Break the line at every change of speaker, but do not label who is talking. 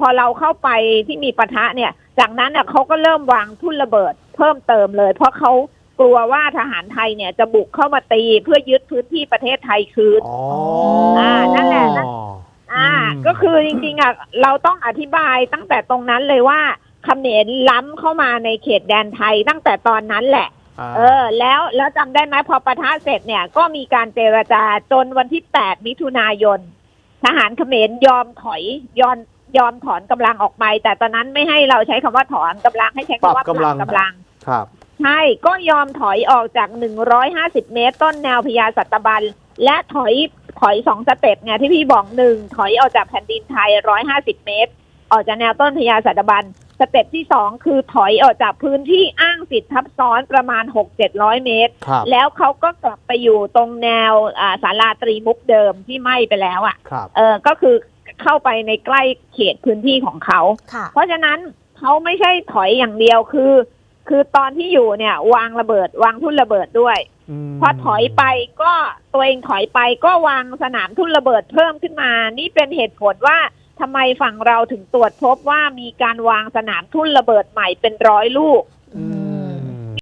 พอเราเข้าไปที่มีปะทะเนี่ย จากนั้นน่ะเขาก็เริ่มวางทุ่นระเบิดเพิ่มเติมเลย เพราะเขากลัวว่าทหารไทยเนี่ยจะบุกเข้ามาตีเพื่อยึดพื้นที่ประเทศไทยคืน
อ๋อ
อ่านั่นแหละนั่นอ่า
อืม
ก็คือจริงๆอะเราต้องอธิบายตั้งแต่ตรงนั้นเลยว่าเขมรล้ำเข้ามาในเขตแดนไทยตั้งแต่ตอนนั้นแหละาเออ แล้วแล้วจำได้ไหมพอปะทะเสร็จเนี่ย ก็มีการเจรจาจนวันที่ 8 มิถุนายน ทหารเขมรยอมถอยยอม ยอมถอนกำลังออกไป แต่ตอนนั้นไม่ให้เราใช้คำว่าถอนกำลังให้ใช้คำว่า
ปรับกำลัง
ปรับกำลัง
ครับ
ใช่ก็ยอมถอยออกจาก 150 เมตร ต้นแนวพญาสัตบัน และถอยถอยสองสเต็ปไงที่พี่บอกหนึ่งถอยออกจากแผ่นดินไทย 150 เมตร ออกจากแนวต้นพญาสัตบัน สเต็ปที่สองคือถอยออกจากพื้นที่อ้างสิทธิ์ทับซ้อนประมาณ 6-700 เมตร
ครับ
แล้วเขาก็กลับไปอยู่ตรงแนวอ่าศาลาตรีมุกเดิมที่ไหม้ไปแล้วอะ่ะ
ครับ
เออก็คือ เข้าไปในใกล้เขตพื้นที่ของเขา
ค่ะ
เพราะฉะนั้นเขาไม่ใช่ถอยอย่างเดียวคือ คือตอนที่อยู่เนี่ย วางระเบิด วางทุ่นระเบิดด้วย
ม
พอถอยไปก็ตัวเองถอยไปก็วางสนามทุ่นระเบิดเพิ่มขึ้นมา นี่เป็นเหตุผลว่าทำไมฝั่งเราถึงตรวจพบว่ามีการวางสนามทุ่นระเบิดใหม่เป็นร้อยลูก